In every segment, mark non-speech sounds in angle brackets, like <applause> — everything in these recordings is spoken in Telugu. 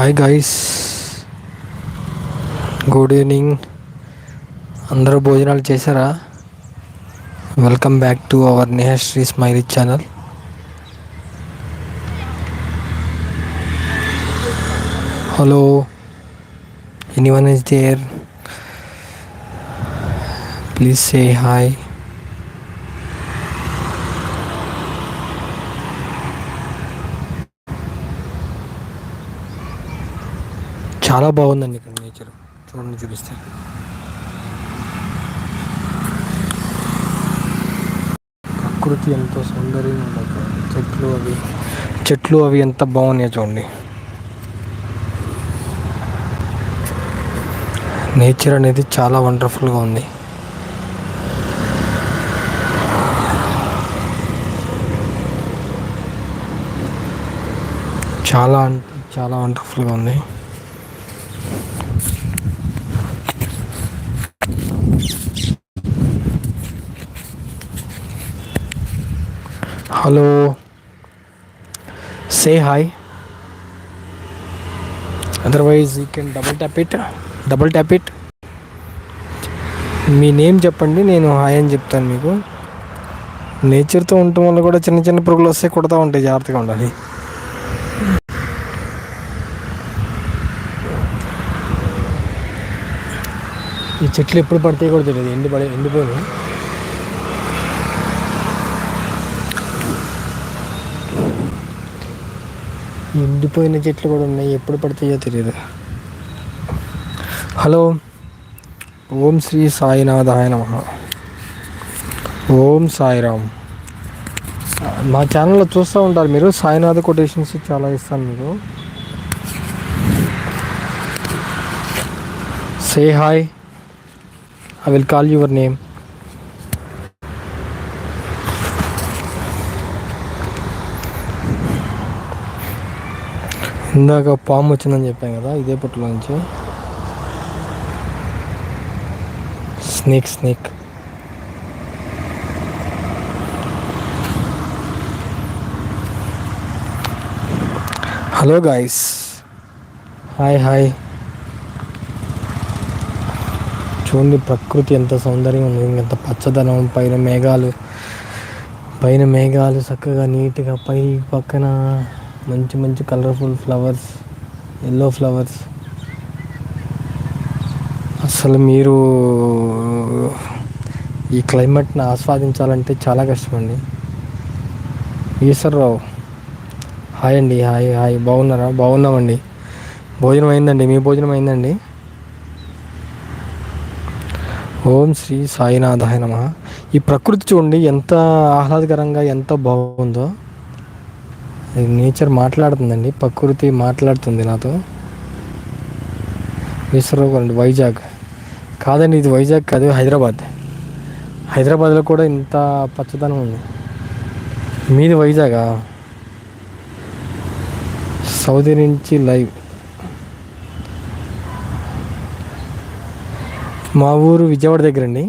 హాయ్ గాయస్ గుడ్ ఈవినింగ్ అందరూ భోజనాలు చేశారా welcome back to our Nehasri Smiley channel hello anyone is there please say hi చాలా బాగుందండి ఇక్కడ నేచర్ చూడండి చూపిస్తే ప్రకృతి ఎంతో సౌందర్యం చెట్లు అవి చెట్లు అవి ఎంత బాగున్నాయో చూడండి నేచర్ అనేది చాలా వండర్ఫుల్గా ఉంది చాలా చాలా వండర్ఫుల్గా ఉంది hello say hi otherwise you can double tap it double tap it me name చెప్పండి నేను హాయ్ అని చెప్తాను మీకు నేచర్తో ఉండటం వల్ల కూడా చిన్న చిన్న పురుగులు వస్తే కొడతా ఉంటాయి జాగ్రత్తగా ఉండాలి ఈ చెట్లు ఎప్పుడు పడతాయి కూడా తెలియదు ఎండి పడే ఎండిపోయి ఎండిపోయిన చెట్లు కూడా ఉన్నాయి ఎప్పుడు పడతాయో తెలియదు హలో ఓం శ్రీ సాయినాథాయ నమ ఓం సాయిరామ్ మా ఛానల్లో చూస్తూ ఉంటారు మీరు సాయినాథ కొటేషన్స్ చాలా ఇస్తాను మీకు say hi I will call your name ఇందాక పాము వచ్చిందని చెప్పాను కదా ఇదే పుట్టలో నుంచి snake snake hello guys hi hi చూడండి ప్రకృతి ఎంత సౌందర్యం ఉంది ఎంత పచ్చదనం పైన మేఘాలు పైన మేఘాలు చక్కగా నీట్గా పై పక్కన మంచి మంచి కలర్ఫుల్ ఫ్లవర్స్ ఎల్లో ఫ్లవర్స్ అసలు మీరు ఈ క్లైమేట్ని ఆస్వాదించాలంటే చాలా కష్టమండి రావు హాయ్ అండి హాయ్ హాయ్ బాగున్నారా బాగున్నామండి భోజనం అయిందండి మీ భోజనం అయిందండి ఓం శ్రీ సాయినాథాయనమ ఈ ప్రకృతి చూడండి ఎంత ఆహ్లాదకరంగా ఎంత బాగుందో నేచర్ మాట్లాడుతుందండి ప్రకృతి మాట్లాడుతుంది నాతో విశ్వరూపండి వైజాగ్ కాదండి ఇది వైజాగ్ కాదు హైదరాబాద్ హైదరాబాద్లో కూడా ఇంత పచ్చదనం ఉంది మీది వైజాగా సౌదీ నుంచి లైవ్ మా ఊరు విజయవాడ దగ్గరండి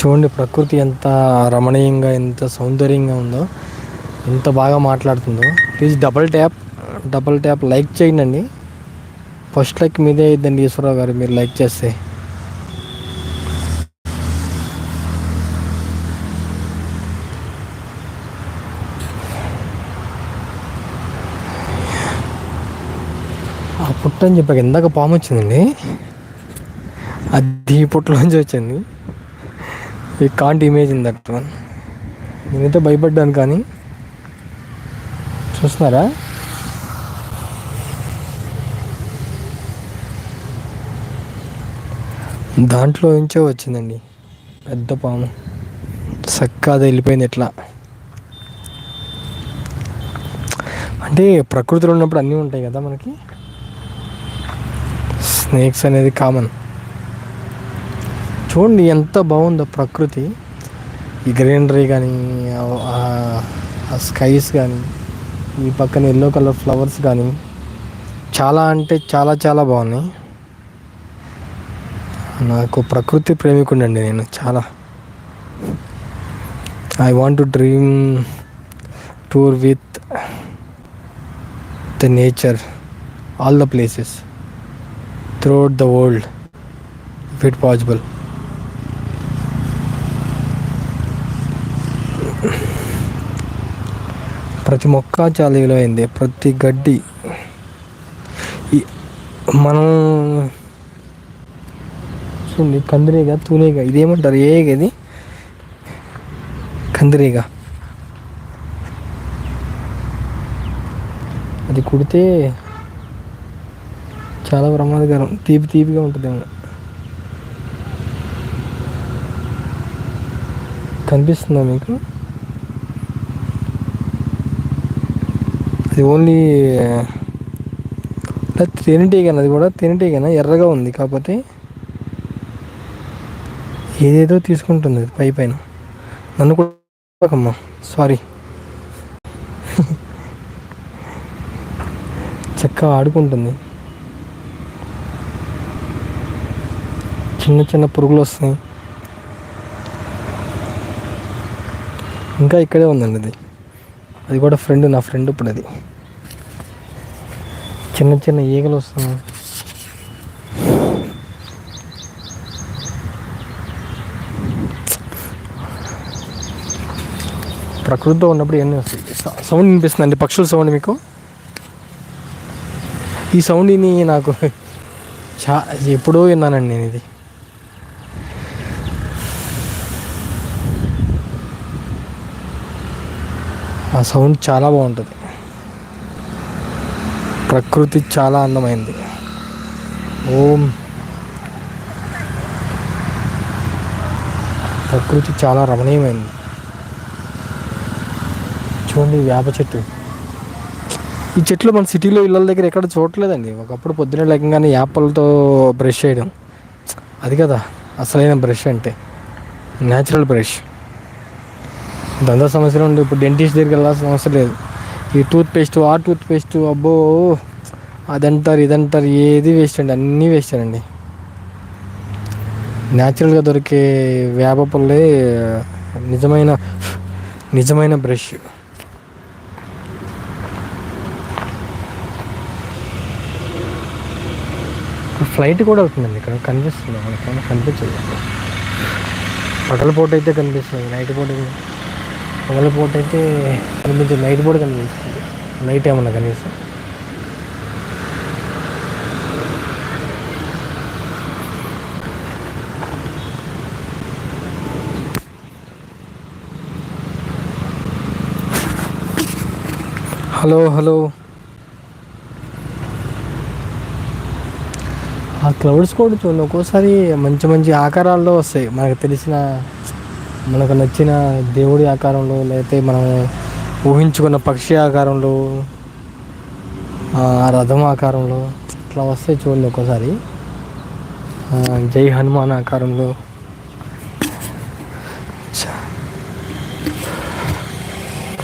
చూడండి ప్రకృతి ఎంత రమణీయంగా ఎంత సౌందర్యంగా ఉందో ఎంత బాగా మాట్లాడుతుందో please double tap double tap like చేయండి ఫస్ట్ లైక్ మీదే ఇద్దండి ఈశ్వరరావు గారు మీరు లైక్ చేస్తే పుట్టని చెప్పాక ఇందాక పాము వచ్చిందండి అది పుట్టలోంచి వచ్చింది I can't in that one నేనైతే భయపడ్డాను కానీ చూస్తున్నారా దాంట్లో నుంచే వచ్చిందండి పెద్ద పాము చక్కగా వెళ్ళిపోయింది ఎట్లా అంటే ప్రకృతిలో ఉన్నప్పుడు అన్నీ ఉంటాయి కదా మనకి స్నేక్స్ అనేది కామన్ చూడండి ఎంత బాగుందో ప్రకృతి ఈ గ్రీనరీ కానీ ఆ స్కైస్ కానీ ఈ పక్కన ఎల్లో కలర్ ఫ్లవర్స్ కానీ చాలా అంటే చాలా చాలా బాగున్నాయి నాకు ప్రకృతి ప్రేమికుండండి నేను చాలా I want to dream tour with the nature all the places throughout the world if it possible ప్రతి మొక్క చాలా విలువైంది ప్రతి గడ్డి మనం చూడండి కందిరీగ తూనేగా ఇదేమంటారు ఏ ఇది కందిరీగ అది కుడితే చాలా ప్రమాదకరం తీపి తీపిగా ఉంటుందేమో కనిపిస్తుందా మీకు అది ఓన్లీ తేనెటీగన అది కూడా తేనెటీగన ఎర్రగా ఉంది కాకపోతే ఏదేదో తీసుకుంటుంది అది పై పైన నన్ను కూడా సారీ చక్కగా ఆడుకుంటుంది చిన్న చిన్న పురుగులు వస్తాయి ఇంకా ఇక్కడే ఉందండి అది అది కూడా ఫ్రెండ్ నా ఫ్రెండ్ ఇప్పుడు అది చిన్న చిన్న ఈగలు వస్తున్నాయి ప్రకృతితో ఉన్నప్పుడు ఎన్ని వస్తాయి సౌండ్ అండి పక్షుల సౌండ్ మీకు ఈ సౌండ్ని నాకు <laughs> చా ఎప్పుడో విన్నానండి నేను ఇది ఆ సౌండ్ చాలా బాగుంటుంది ప్రకృతి చాలా అందమైంది ఓం ప్రకృతి చాలా రమణీయమైంది చూడండి వేప చెట్టు ఈ చెట్లు మన సిటీలో ఇళ్ళ దగ్గర ఎక్కడ చూడలేదండి ఒకప్పుడు పొద్దున్నే లేకగానే యాపలతో బ్రష్ చేయడం అది కదా అసలైన బ్రష్ అంటే న్యాచురల్ బ్రష్ దంత సమస్యలు ఉండే ఇప్పుడు డెంటిస్ట్ దగ్గరికి వెళ్ళాల్సిన అవసరం లేదు ఈ టూత్పేస్ట్ ఆ టూత్పేస్ట్ అబ్బో అదంటారు ఇదంటారు ఏది వేస్ట్ అండి అన్నీ వేస్ట్ అండి న్యాచురల్గా దొరికే వేప పుల్లే నిజమైన నిజమైన బ్రష్ ఫ్లైట్ కూడా అవుతుందండి ఇక్కడ కనిపిస్తుంది మనకి కనిపించదు పగల పూట అయితే కనిపిస్తుంది నైట్ పూట కమలపోటు అయితే కనిపించదు నైట్ కూడా కనిపిస్తుంది నైట్ ఏమన్నా కనీసం హలో హలో ఆ క్లౌడ్స్ కూడా చూడండి ఒక్కోసారి మంచి మంచి ఆకారాల్లో వస్తాయి మనకు తెలిసిన మనకు నచ్చిన దేవుడి ఆకారంలో లేకపోతే మనం ఊహించుకున్న పక్షి ఆకారంలో రథం ఆకారంలో ఇట్లా వస్తే చూడండి ఒక్కోసారి జై హనుమాన్ ఆకారంలో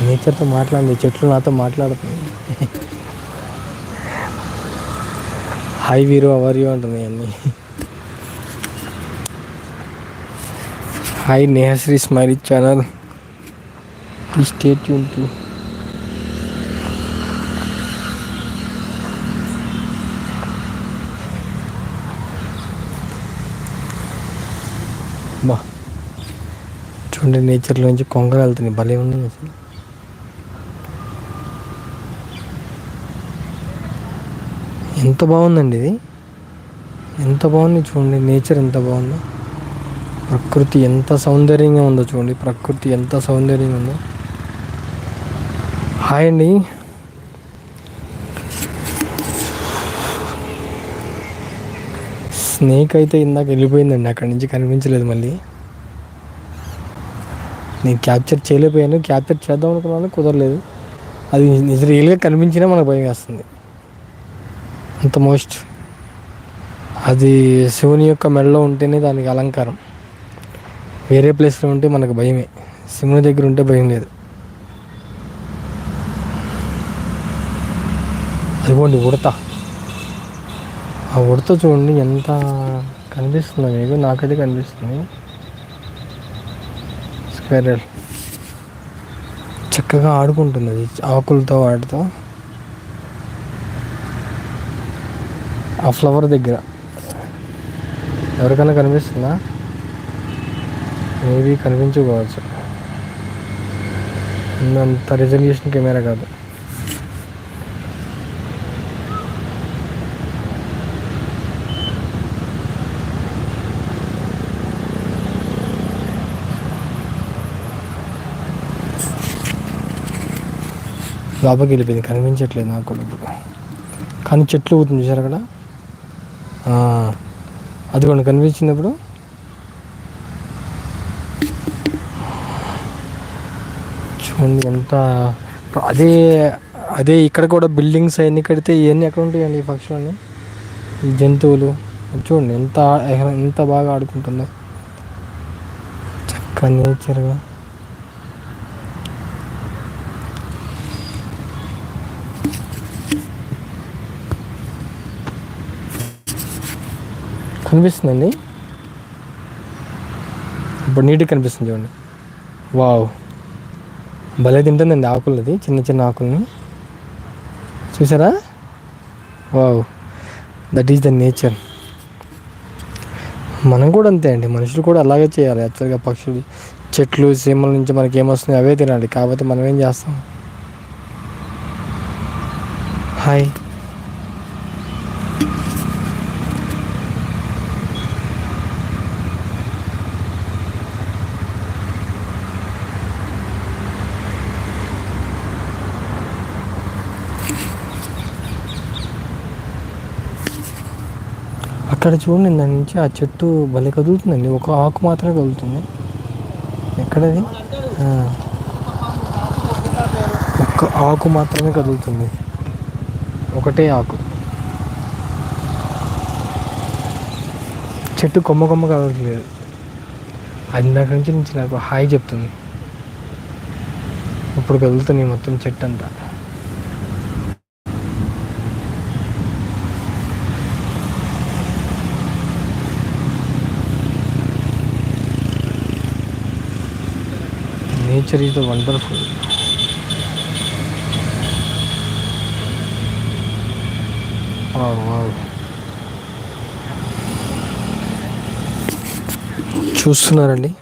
నేచర్తో మాట్లాడింది చెట్లు నాతో మాట్లాడుతుంది hi Veeru how are you అన్నీ హాయ్ నేహశ్రీ స్మైలీ ఛానల్ ఈ స్టేట్ ట్యూన్ బా చూడండి నేచర్లో నుంచి కొంగలు వెళ్తున్నాయి భలే ఉంది అసలు ఎంత బాగుందండి ఇది ఎంత బాగుంది చూడండి నేచర్ ఎంత బాగుందో ప్రకృతి ఎంత సౌందర్యంగా ఉందో చూడండి ప్రకృతి ఎంత సౌందర్యంగా ఉందో హాయ్ అండి స్నేక్ అయితే ఇందాక వెళ్ళిపోయిందండి అక్కడి నుంచి కనిపించలేదు మళ్ళీ నేను క్యాప్చర్ చేయలేకపోయాను క్యాప్చర్ చేద్దాం అనుకున్నాను కుదరలేదు అది నిజ రియల్గా కనిపించినా మనకు భయం వేస్తుంది అంత మోస్ట్ అది శివుని యొక్క మెడలో ఉంటేనే దానికి అలంకారం వేరే ప్లేస్లో ఉంటే మనకు భయమే సిమ్ల దగ్గర ఉంటే భయం లేదు అదిగోండి ఉడత ఆ ఉడత చూడండి ఎంత కనిపిస్తుందో మీకు నాకైతే కనిపిస్తుంది స్క్వేరల్ చక్కగా ఆడుకుంటుంది అది ఆకులతో వాటితో ఆ ఫ్లవర్ దగ్గర ఎవరికైనా కనిపిస్తుందా మేబీ కనిపించుకోవచ్చు అంత రిజల్యూషన్ కెమెరా కాదు లోపలికి వెళ్ళిపోయింది కనిపించట్లేదు నాకు ఇప్పుడు కానీ చెట్లు అవుతుంది చూసారు అక్కడ అది కూడా కనిపించినప్పుడు చూడండి ఎంత అదే అదే ఇక్కడ కూడా బిల్డింగ్స్ అవన్నీ కడితే ఇవన్నీ ఎక్కడ ఉంటాయండి ఈ పక్షులని ఈ జంతువులు చూడండి ఎంత ఎంత బాగా ఆడుకుంటుందో చక్క నేచర్గా కనిపిస్తుందండి ఇప్పుడు నీట్గా కనిపిస్తుంది చూడండి వావ్ భలే తింటుందండి ఆకులు అది చిన్న చిన్న ఆకుల్ని చూసారా wow that is the nature మనం కూడా అంతే అండి మనుషులు కూడా అలాగే చేయాలి యాక్చువల్గా పక్షులు చెట్లు సీమల నుంచి మనకి ఏమొస్తున్నాయి అవే తినాలి కాకపోతే మనం ఏం చేస్తాం హాయ్ ఇక్కడ చూడండి దాని నుంచి ఆ చెట్టు భలే కదులుతుందండి ఒక ఆకు మాత్రమే కదులుతుంది ఎక్కడది ఒక్క ఆకు మాత్రమే కదులుతుంది ఒకటే ఆకు చెట్టు కొమ్మ కొమ్మ కదలట్లేదు అది దగ్గర నుంచి నుంచి నాకు హాయి చెప్తుంది ఇప్పుడు కదులుతుంది మొత్తం చెట్టు అంతా There is the wonderful. Oh wow. Chustunarandi.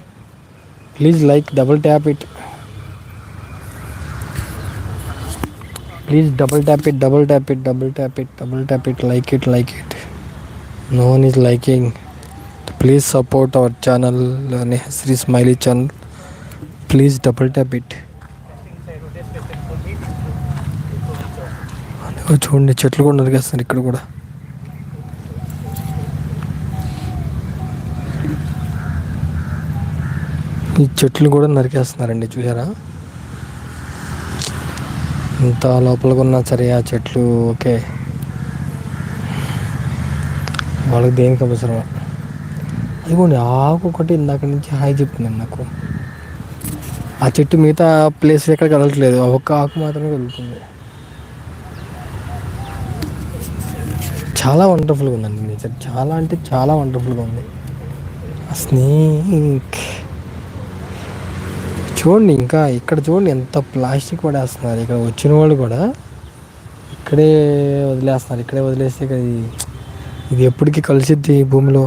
Please like, double tap it. Please double tap it, double tap it, double tap it, double tap it, like it, like it. No one is liking. Please support our channel, Nehasri Smiley channel. Please double tap it చూడండి చెట్లు కూడా నరికేస్తారు ఇక్కడ కూడా ఈ చెట్లు కూడా నరికేస్తున్నారండి చూసారా ఇంత లోపలికి ఉన్నా సరే ఆ చెట్లు ఓకే వాళ్ళకి దేనికి అవసరం ఇదిగోండి ఆకు ఒకటి ఇందాక నుంచి హాయ్ చెప్తున్నాను నాకు ఆ చెట్టు మిగతా ప్లేస్ ఎక్కడ కదలట్లేదు ఒక్క ఆకు మాత్రమే కదులుతుంది చాలా వండర్ఫుల్గా ఉందండి నేచర్ చాలా అంటే చాలా వండర్ఫుల్గా ఉంది స్నేక్ చూడండి ఇంకా ఇక్కడ చూడండి ఎంత ప్లాస్టిక్ పడేస్తున్నారు ఇక్కడ వచ్చిన వాళ్ళు కూడా ఇక్కడే వదిలేస్తున్నారు ఇక్కడే వదిలేస్తే ఇక్కడ ఇది ఎప్పటికీ కలిసిద్ది భూమిలో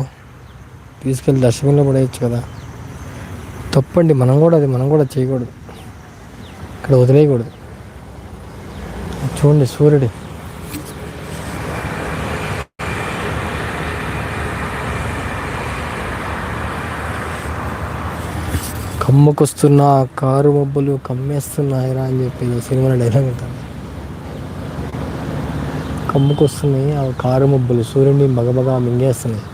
తీసుకెళ్ళి దర్శకంలో పడేయచ్చు కదా తప్పండి మనం కూడా అది మనం కూడా చేయకూడదు ఇక్కడ వదిలేయకూడదు చూడండి సూర్యుడు కమ్ముకొస్తున్న కారు మబ్బులు కమ్మేస్తున్నాయిరా అని చెప్పి సినిమా డైలాగ్ ఉంటుంది కమ్ముకొస్తున్నాయి ఆ కారు మబ్బులు సూర్యుడిని బగబగా మింగేస్తున్నాయి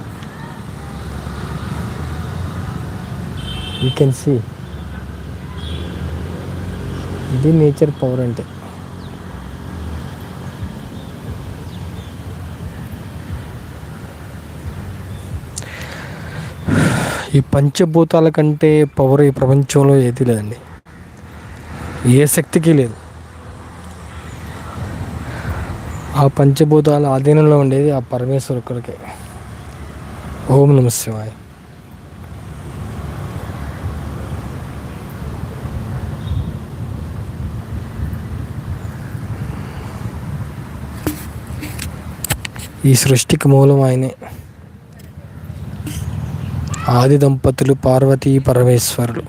యూ కెన్ సీ ఇది నేచర్ పవర్ అంటే ఈ పంచభూతాల కంటే పవర్ ఈ ప్రపంచంలో ఏది లేదండి ఏ శక్తికి లేదు ఆ పంచభూతాల ఆధీనంలో ఉండేది ఆ పరమేశ్వరుడికే ఓం నమ ఈ సృష్టికి మూలం ఆయనే ఆది దంపతులు పార్వతీ పరమేశ్వరులు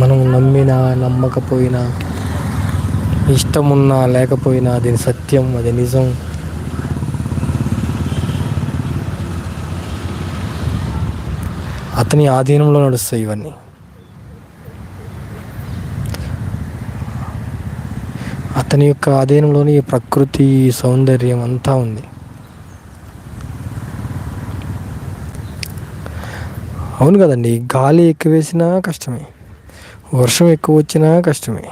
మనం నమ్మినా నమ్మకపోయినా ఇష్టమున్నా లేకపోయినా అది సత్యం అది నిజం అతని ఆధీనంలో నడుస్తాయి ఇవన్నీ అతని యొక్క అధీనంలోని ప్రకృతి సౌందర్యం అంతా ఉంది అవును కదండి గాలి ఎక్కువ వేసినా కష్టమే వర్షం ఎక్కువ వచ్చినా కష్టమే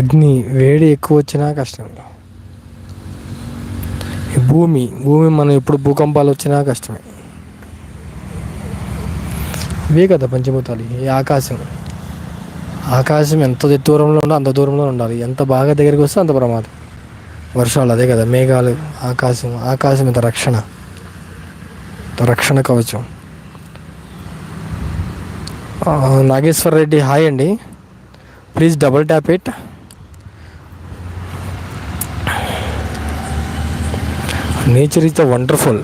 అగ్ని వేడి ఎక్కువ వచ్చినా కష్టమే భూమి భూమి మనం ఎప్పుడు భూకంపాలు వచ్చినా కష్టమే ఇవే కదా పంచభూతాలు ఈ ఆకాశం ఆకాశం ఎంత దూరంలో ఉండో అంత దూరంలో ఉండాలి ఎంత బాగా దగ్గరికి వస్తే అంత ప్రమాదం వర్షాలు అదే కదా మేఘాలు ఆకాశం ఆకాశం ఇంత రక్షణ రక్షణ కవచం నాగేశ్వర రెడ్డి హాయ్ అండి please double tap it nature is the wonderful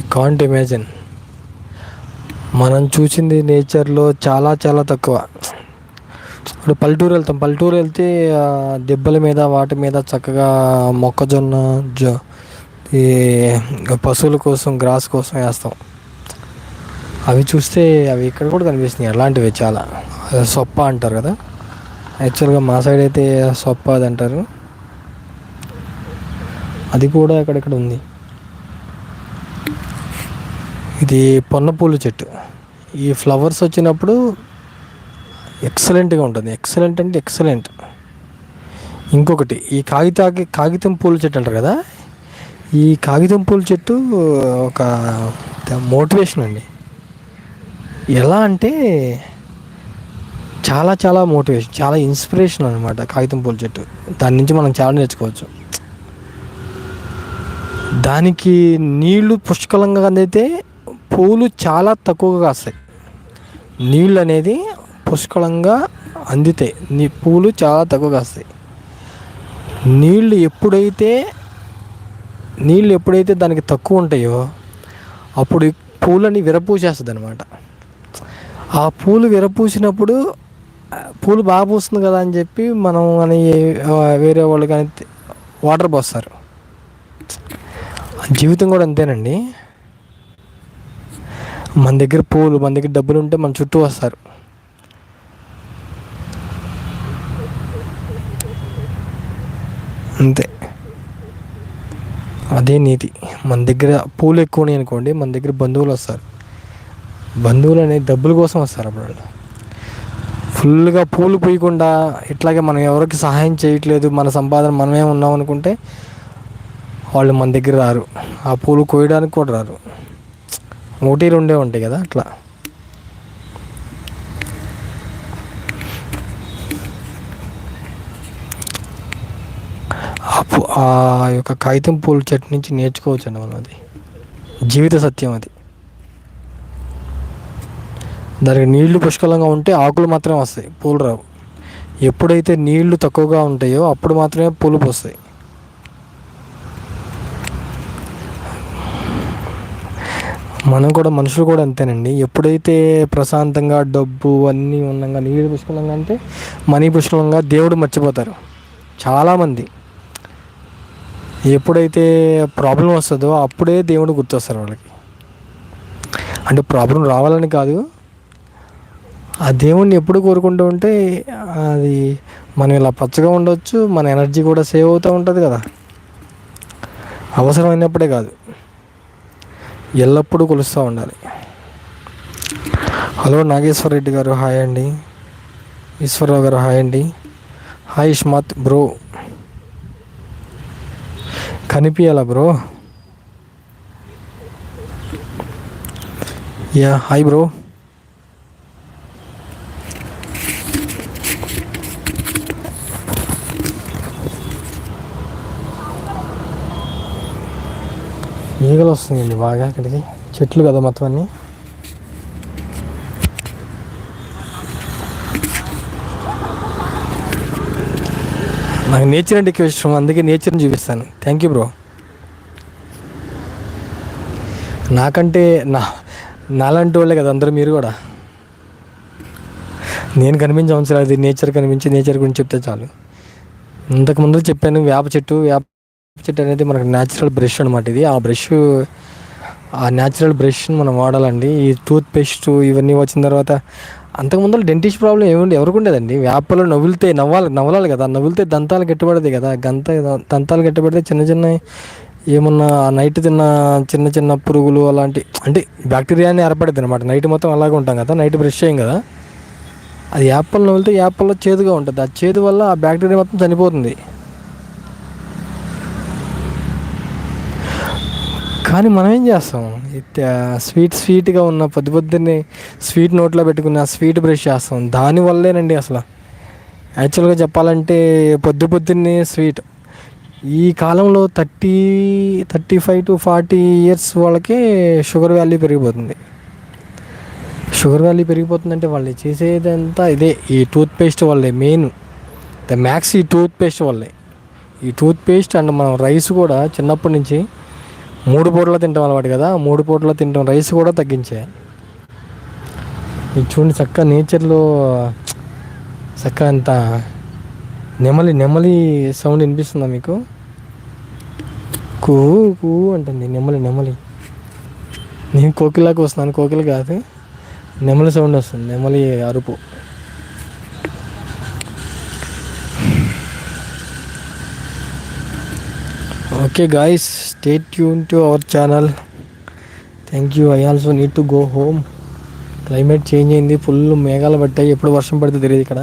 I can't imagine మనం చూసింది నేచర్లో చాలా చాలా తక్కువ ఇప్పుడు పల్లెటూరు వెళ్తాం పల్లెటూరు వెళ్తే దెబ్బల మీద వాటి మీద చక్కగా మొక్కజొన్న జో ఈ పశువుల కోసం గ్రాస్ కోసం వేస్తాం అవి చూస్తే అవి ఇక్కడ కూడా కనిపిస్తున్నాయి అలాంటివి చాలా సొప్ప అంటారు కదా యాక్చువల్గా మా సైడ్ అయితే సొప్ప అది అంటారు అది కూడా ఎక్కడెక్కడ ఉంది ఇది పొన్నపూల చెట్టు ఈ ఫ్లవర్స్ వచ్చినప్పుడు ఎక్సలెంట్గా ఉంటుంది ఎక్సలెంట్ అంటే ఎక్సలెంట్ ఇంకొకటి ఈ కాగితా కాగితం పూల చెట్టు అంటారు కదా ఈ కాగితం పూల చెట్టు ఒక మోటివేషన్ అండి ఎలా అంటే చాలా చాలా మోటివేషన్ చాలా ఇన్స్పిరేషన్ అనమాట కాగితం పూల చెట్టు దాని నుంచి మనం చాలా నేర్చుకోవచ్చు దానికి నీళ్లు పుష్కలంగా అందితే పూలు చాలా తక్కువగా కాస్తాయి నీళ్ళు అనేది పుష్కలంగా అందుతాయి నీ పూలు చాలా తక్కువగా వస్తాయి నీళ్ళు ఎప్పుడైతే నీళ్ళు ఎప్పుడైతే దానికి తక్కువ ఉంటాయో అప్పుడు పూలని విరపూసేస్తుంది అనమాట ఆ పూలు విరపూసినప్పుడు పూలు బాగా పూస్తుంది కదా అని చెప్పి మనం అని వేరే వాళ్ళు కానీ వాటర్ పోస్తారు జీవితం కూడా అంతేనండి మన దగ్గర పూలు మన దగ్గర డబ్బులు ఉంటే మన చుట్టూ వస్తారు అంతే అదే నీతి మన దగ్గర పూలు ఎక్కువ ఉన్నాయి అనుకోండి మన దగ్గర బంధువులు వస్తారు బంధువులు అనేది డబ్బుల కోసం వస్తారు అప్పుడు వాళ్ళు ఫుల్గా పూలు పూయకుండా ఇట్లాగే మనం ఎవరికి సహాయం చేయట్లేదు మన సంపాదన మనమే ఉన్నాం అనుకుంటే వాళ్ళు మన దగ్గర రారు ఆ పూలు కోయడానికి కూడా రారు ఒకటి రెండే ఉంటాయి కదా అట్లా ఆ యొక్క కాగితం పూల చెట్టు నుంచి నేర్చుకోవచ్చు అండి మనం అది జీవిత సత్యం అది దానికి నీళ్లు పుష్కలంగా ఉంటే ఆకులు మాత్రమే వస్తాయి పూలు రావు ఎప్పుడైతే నీళ్లు తక్కువగా ఉంటాయో అప్పుడు మాత్రమే పూలు పూస్తాయి మనం కూడా మనుషులు కూడా అంతేనండి ఎప్పుడైతే ప్రశాంతంగా డబ్బు అన్నీ ఉండగా నీళ్ళు పుష్కలంగా అంటే మనీ పుష్కలంగా దేవుడు మర్చిపోతారు చాలామంది ఎప్పుడైతే ప్రాబ్లం వస్తుందో అప్పుడే దేవుడు గుర్తొస్తారు వాళ్ళకి అంటే ప్రాబ్లం రావాలని కాదు ఆ దేవుణ్ణి ఎప్పుడు కోరుకుంటూ ఉంటే అది మనం ఇలా పచ్చగా ఉండొచ్చు మన ఎనర్జీ కూడా సేవ్ అవుతూ ఉంటుంది కదా అవసరమైనప్పుడే కాదు ఎల్లప్పుడూ కొలుస్తూ ఉండాలి హలో నాగేశ్వర రెడ్డి గారు హాయ్ అండి ఈశ్వరరావు గారు హాయ్ అండి హాయ్ ఇష్మాత్ బ్రో కనిపించాల బ్రో యా హాయ్ బ్రో ఈగలు వస్తుంది బాగా ఇక్కడికి చెట్లు కదా మొత్తం అన్నీ నాకు నేచర్ అంటే ఎక్కువ ఇష్టం అందుకే నేచర్ని చూపిస్తాను థ్యాంక్ యూ బ్రో నాకంటే నా నాలాంటి వాళ్ళే కదా అందరూ మీరు కూడా నేను కనిపించే అవసరం అది నేచర్ కనిపించి నేచర్ గురించి చెప్తే చాలు ఇంతకుముందు చెప్పాను వేప చెట్టు వేప చెట్టు అనేది మనకు న్యాచురల్ బ్రష్ అనమాట ఇది ఆ బ్రష్ ఆ న్యాచురల్ బ్రష్ని మనం వాడాలండి ఈ టూత్ పేస్ట్ ఇవన్నీ వచ్చిన తర్వాత అంతకుముందు డెంటిస్ట్ ప్రాబ్లం ఏముండే ఎవరికి ఉండేదండి వేపలు నవ్వులితే నవ్వాలి నవ్వాలి కదా నవ్వులితే దంతాలు గట్టిపడతాయి కదా గంత దంతాలు గట్టిపడితే చిన్న చిన్న ఏమన్నా నైట్ తిన్న చిన్న చిన్న పురుగులు అలాంటి అంటే బ్యాక్టీరియాని ఏర్పడేది అనమాట నైట్ మొత్తం అలాగే ఉంటాం కదా నైట్ బ్రష్ చేయం కదా అది యాపిల్ నవ్వులితే యాపల్లో చేదుగా ఉంటుంది ఆ చేదు వల్ల ఆ బ్యాక్టీరియా మొత్తం చనిపోతుంది కానీ మనం ఏం చేస్తాం స్వీట్ స్వీట్గా ఉన్న పొద్దు పొద్దున్నే స్వీట్ నోట్లో పెట్టుకున్న స్వీట్ బ్రష్ చేస్తాం దానివల్లేనండి అసలు యాక్చువల్గా చెప్పాలంటే పొద్దు పొద్దున్నే స్వీట్ ఈ కాలంలో thirty thirty five to forty years వాళ్ళకే షుగర్ వ్యాల్యూ పెరిగిపోతుంది షుగర్ వ్యాల్యూ పెరిగిపోతుందంటే వాళ్ళు చేసేదంతా ఇదే ఈ టూత్పేస్ట్ వల్లే మెయిన్ ద మ్యాక్స్ ఈ టూత్పేస్ట్ వల్లే ఈ టూత్పేస్ట్ అండ్ మనం రైస్ కూడా చిన్నప్పటి నుంచి మూడు పూటలో తింటాం అలవాటు కదా మూడు పూటలో తింటాం రైస్ కూడా తగ్గించే ఇది చూడండి చక్క నేచర్లో చక్క అంత నెమలి నెమలి సౌండ్ వినిపిస్తుందా మీకు కూ కూ అంటుంది నెమలి నెమలి నేను కోకిలాకి వస్తున్నాను కోకిల కాదు నెమలి సౌండ్ వస్తుంది నెమలి అరుపు okay guys stay tuned to our channel thank you I also need to go home climate change అయింది ఫుల్ మేఘాలు పట్టాయి ఎప్పుడు వర్షం పడితే తెలియదు ఇక్కడ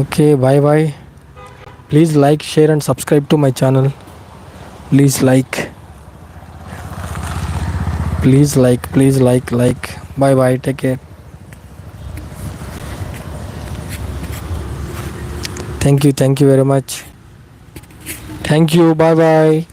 okay bye bye please like share and subscribe to my channel please like please like please like like bye bye take care thank you thank you very much thank you bye bye